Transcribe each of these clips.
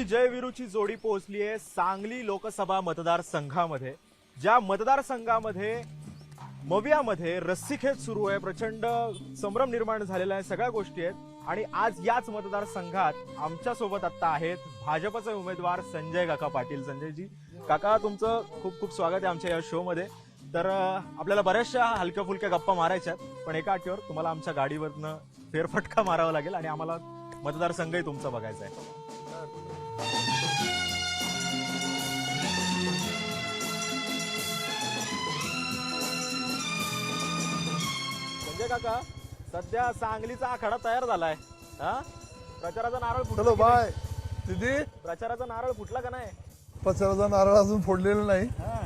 आज ही जयवीरूची जोडी पोहोचली आहे सांगली लोकसभा मतदारसंघामध्ये ज्या मतदारसंघामध्ये मवियामध्ये रस्सीखेच सुरू आहे प्रचंड संभ्रम निर्माण झालेला आहे सगळ्या गोष्टी आहेत. आणि आज याच मतदारसंघात आमच्यासोबत आता आहेत भाजपचे उमेदवार संजय काका पाटील. संजयजी काका तुमचं खूप खूप स्वागत आहे आमच्या या शो मध्ये तर आपल्याला बऱ्याचशा हलक्या फुलक्या गप्पा मारायच्या आहेत पण एका अटीवर तुम्हाला आमच्या गाडीवरनं फेरफटका मारावा लागेल आणि आम्हाला मतदारसंघही तुमचा बघायचा आहे. संजय काका सध्या सांगलीचा आखाडा तयार झालाय. हा? प्रचाराचा नारळ फुटला चलो? बाय दिदी? प्रचाराचा नारळ फुटला का नाही? पचाराचा नारळ अजून फोडलेला नाही. हा.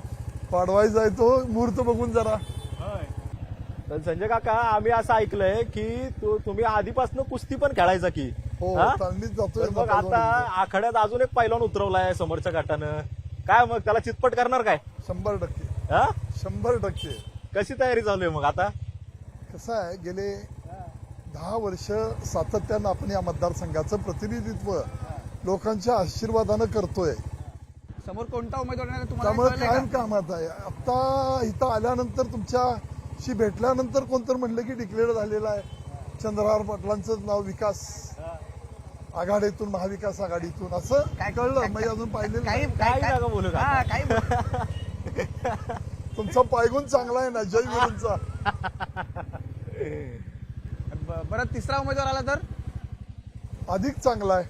पाडवायचा आहे तो मुहूर्त बघून जरा. तर संजय काका आम्ही असं ऐकलंय की तू तुम्ही आधीपासून कुस्ती पण खेळायचा की. हो हा? चांगलीच तर मग आता आखाड्यात अजून एक पैलवान उतरवलाय समोरच्या गटानं. काय मग त्याला चितपट करणार काय? शंभर टक्के. हा? शंभर टक्के. कशी तयारी चालू आहे मग आता? कसं आहे गेले दहा वर्ष सातत्यानं आपण या मतदारसंघाचं प्रतिनिधित्व लोकांच्या आशीर्वादानं करतोय. समोर कोणता उमेदवार येणार आहे? तुम्हाला त्यामुळे कळलंय कायम? कामात आहे. आता इथं आल्यानंतर तुमच्याशी भेटल्यानंतर कोणतर म्हणलं की डिक्लेअर झालेलं आहे. चंद्रहार पाटलांचं नाव विकास आघाडीतून महाविकास आघाडीतून. असं काय कळलं. म्हणजे अजून पाहिलेलं काही नाही. काही नका बोलू का? हा, काही बोल- तुमचा पायगुण चांगला आहे ना जय वीरूंचा ब- बरं तिसरा उमेदवार आला तर? अधिक चांगला आहे.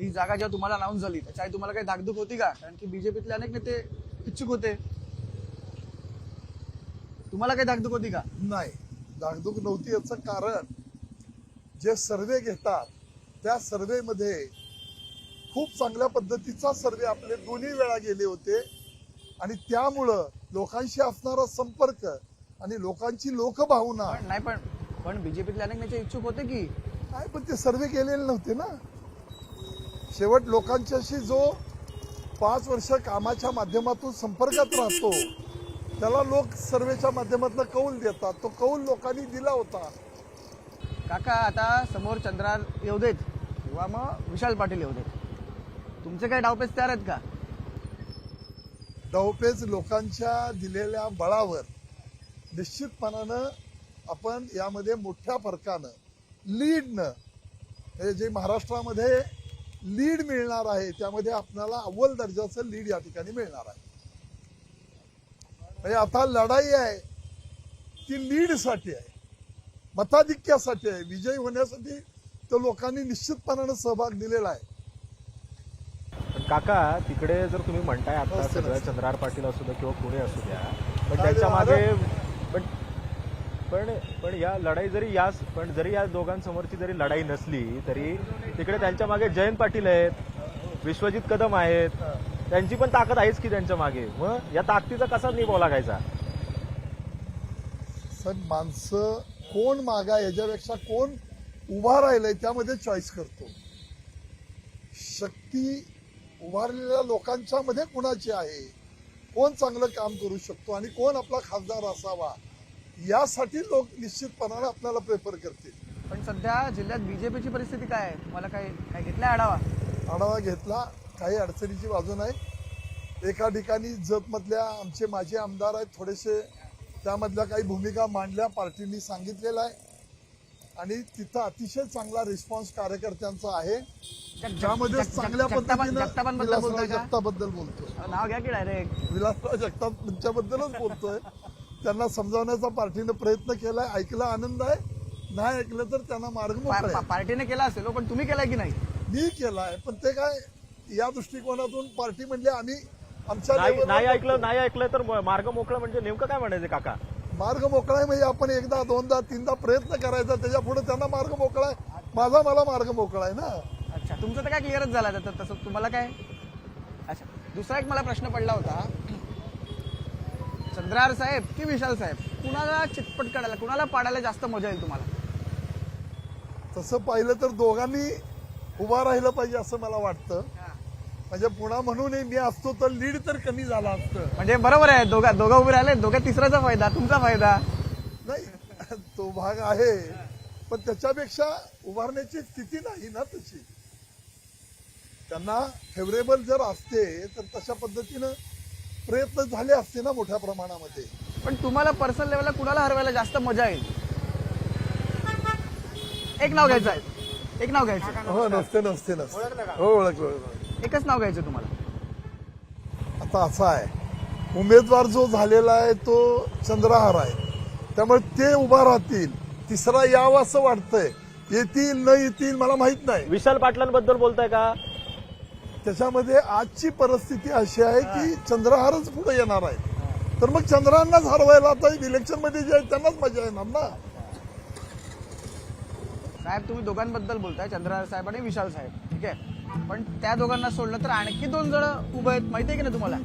ही जागा जेव्हा तुम्हाला अनाऊन्स झाली त्याच्या आधी तुम्हाला काही धाकधूक होती का? कारण की बीजेपीतले अनेक नेते इच्छुक होते. तुम्हाला काही धाकधूक होती का? नाही. धाकधूक नव्हती याचं कारण जे सर्वे घेतात त्या सर्वेमध्ये खूप चांगल्या पद्धतीचा सर्वे आपले दोन्ही वेळा गेले होते. आणि त्यामुळं लोकांशी असणारा संपर्क आणि लोकांची लोकभावना पण नाही पण पण बीजेपीतले अनेक नेते इच्छुक होते की? काय पण ते सर्वे केलेले नव्हते ना. शेवट लोकांच्याशी जो पाच वर्ष कामाच्या माध्यमातून संपर्कात राहतो त्याला लोक सर्वेच्या माध्यमातून कौल देतात. तो कौल लोकांनी दिला होता. काका आता समोर चंद्रार येऊ देत किंवा मग विशाल पाटील येऊ देत. तुमचे काही डावपेच तयार आहेत का? डावपेच लोकांच्या दिलेल्या बळावर निश्चितपणानं आपण यामध्ये मोठ्या फरकानं लीडनं हे जे महाराष्ट्रामध्ये लीड मिळणार आहे त्यामध्ये आपल्याला अव्वल दर्जाचं लीड या ठिकाणी मिळणार आहे. म्हणजे आता लढाई आहे ती लीडसाठी आहे. मताधिक्यासाठी आहे विजयी होण्यासाठी तर लोकांनी निश्चितपणानं सहभाग दिलेला आहे पण काका तिकडे जर तुम्ही म्हणताय आता असतं, सगळं. चंद्रार पाटील असू द्या किंवा कोणी असू द्या पण काय त्याच्या? मागे पण पण पण या लढाई जरी या पण जरी या दोघांसमोरची जरी लढाई नसली तरी तिकडे त्यांच्या मागे जयंत पाटील आहेत विश्वजित कदम आहेत त्यांची पण ताकद आहेच की त्यांच्या मागे मग या ताकदीचा कसा निभाव लागायचा सर माणसं कोण मागा याच्यापेक्षा कोण उभा राहिलंय त्यामध्ये चॉईस करतो. शक्ती उभारलेल्या लोकांच्या मध्ये कुणाची आहे? कोण चांगलं काम करू शकतो आणि कोण आपला खासदार असावा? यासाठी लोक निश्चितपणाने आपल्याला प्रेफर करतील. पण सध्या जिल्ह्यात बीजेपीची परिस्थिती काय आहे? तुम्हाला काय काय घेतलाय आढावा? आढावा घेतला. काही अडचणीची बाजू नाही. एका ठिकाणी जतमधल्या आमचे माजी आमदार आहेत थोडेसे त्यामधल्या काही भूमिका मांडल्या पार्टीने सांगितलेलं आहे. आणि तिथं अतिशय चांगला रिस्पॉन्स कार्यकर्त्यांचा आहे. ज्यामध्ये चांगल्या पद्धतीनं विलासराव? जगताबद्दल बोलतोय. नाव घ्या की डायरेक्ट विलासराव जगताप यांच्याबद्दलच बोलतोय. त्यांना समजावण्याचा पार्टीने प्रयत्न केलाय ऐकला आनंद आहे. नाही ऐकलं तर त्यांना मार्ग मोकळे. पार्टीने केला असेल हो, पण तुम्ही केलाय की नाही? मी केलाय पण ते काय या दृष्टिकोनातून पार्टी म्हणजे आम्ही आमच्या नाही. ऐकलं नाही ऐकलं तर मार्ग मोकळं म्हणजे नेमकं काय म्हणायचं काका? मार्ग मोकळा आहे म्हणजे आपण एकदा दोनदा तीनदा प्रयत्न करायचा त्याच्या पुढे त्यांना मार्ग मोकळा आहे. माझा मला मार्ग मोकळा आहे ना. अच्छा तुमचं तर काय क्लिअरच झालं तर तसं तुम्हाला काय? अच्छा दुसरा एक मला प्रश्न पडला होता. चंद्रार साहेब की विशाल साहेब कुणाला चितपट काढायला कुणाला पाडायला जास्त मजा येईल तुम्हाला? तसं पाहिलं तर दोघांनी उभा राहिलं पाहिजे असं मला वाटतं. म्हणजे पुन्हा म्हणून मी असतो तर लीड तर कमी झाला असतं. म्हणजे बरोबर आहे दोघा दोघं उभे राहिले दोघं तिसऱ्याचा फायदा तुमचा फायदा. नाही तो भाग आहे पण त्याच्यापेक्षा उभारण्याची स्थिती नाही ना तशी. त्यांना फेवरेबल जर असते तर तशा पद्धतीनं प्रयत्न झाले असते ना मोठ्या प्रमाणामध्ये. पण तुम्हाला पर्सनल लेवलला कुणाला हरवायला जास्त मजा येईल? एक नाव घ्यायचं आहे. एक नाव घ्यायचं हो नसते नसते नसते. हो ओळखलं ओळखलं. एकच नाव घ्यायचं तुम्हाला. आता असा आहे. उमेदवार जो झालेला आहे तो चंद्रहार आहे. त्यामुळे ते उभा राहतील. तिसरा यावं असं वाटतंय. येतील न येतील मला माहीत नाही. विशाल पाटलांबद्दल बोलताय का? त्याच्यामध्ये आजची परिस्थिती अशी आहे की चंद्रहारच पुढे येणार आहे. तर मग चंद्रांनाच हरवायला आता इलेक्शनमध्ये जे आहे त्यांनाच मजा येणार ना? साहेब तुम्ही दोघांबद्दल बोलताय चंद्रहार साहेब आणि विशाल साहेब. ठीक आहे? पण त्या दोघांना सोडलं तर आणखी दोन जण उभे आहेत. माहिती आहे की नाही तुम्हाला?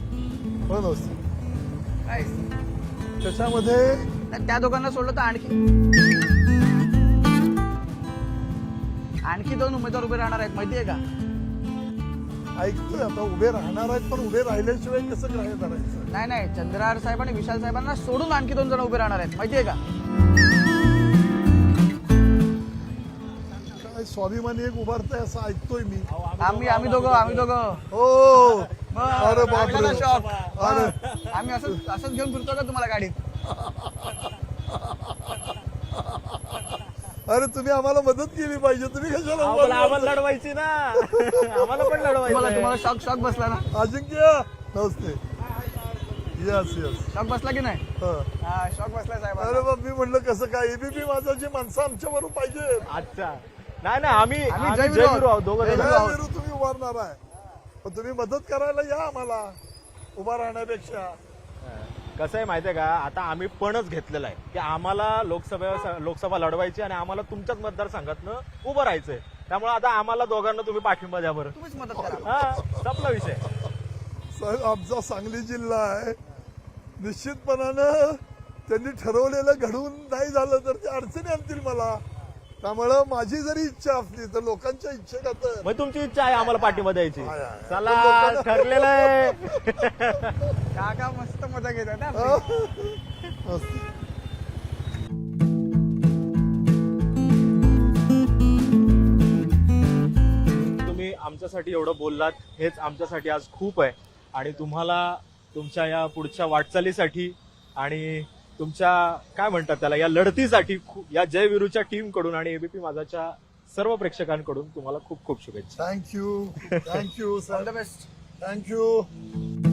हो काय? त्याच्यामध्ये त्या- त्या दोघांना सोडलं तर आणखी आणखी दोन उमेदवार उभे राहणार आहेत. माहिती आहे का? ऐकतोय आता उभे राहणार आहेत पण उभे राहिल्याशिवाय कसं करायचं? नाही नाही. चंद्रहार साहेब आणि विशाल साहेबांना सोडून आणखी दोन जण उभे राहणार आहेत. माहिती आहे का? काय स्वाभिमानी एक उभारतंय असं ऐकतोय मी. आम्ही आम्ही दोघं आम्ही दोघं हो. अरे बापरे. शॉक. अरे. आम्ही असंच असंच घेऊन फिरतो का तुम्हाला गाडीत? अरे तुम्ही आम्हाला मदत केली पाहिजे. तुम्ही कशाला आम्हाला उभारला? आम्हाला लढवायची ना. आम्हाला पण तुम्हाला लढवायची तुम्हाला शॉक शॉक बसला ना? अजिंक्य! नमस्ते. यस यस शॉक बसला की नाही? अरे हा शॉक बसला साहेब बाप मी म्हणलं कसं काय? एबीपी माझाची माणसं आमच्या बरोबर पाहिजे अच्छा. नाही नाही आम्ही जय आहोत दोघं जय आहोत. तुम्ही उभारणार आहे. पण तुम्ही मदत करायला या आम्हाला उभा राहण्यापेक्षा. कसं आहे माहितीये का? आता आम्ही पणच घेतलेला आहे. की आम्हाला लोकसभा लोकसभा लढवायची आणि आम्हाला तुमच्याच मतदारसंघातनं उभं राहायचंय. त्यामुळे आता आम्हाला दोघांना तुम्ही पाठिंबा द्या बरं. तुम्हीच मदत करा. हा संपला विषय. साहेब आमचा सांगली जिल्हा आहे. निश्चितपणानं त्यांनी ठरवलेलं घडवून नाही झालं तर ते अडचणी आणतील मला. त्यामुळं माझी जरी इच्छा असली तर लोकांच्या इच्छेला तर मग तुमची इच्छा आहे आम्हाला पाठिंबा द्यायची. चला ठरलेलं आहे काका मस्त मजा घेतात ना हा? आपली. मस्त. तुम्ही आमच्यासाठी एवढं बोललात हेच आमच्यासाठी आज खूप आहे आणि तुम्हाला तुमच्या या पुढच्या वाटचालीसाठी आणि तुमच्या काय म्हणतात त्याला या लढतीसाठी या जय विरूच्या टीमकडून आणि एबीपी माझाच्या सर्व प्रेक्षकांकडून तुम्हाला खूप खूप शुभेच्छा. Thank you thank you all sir the best thank you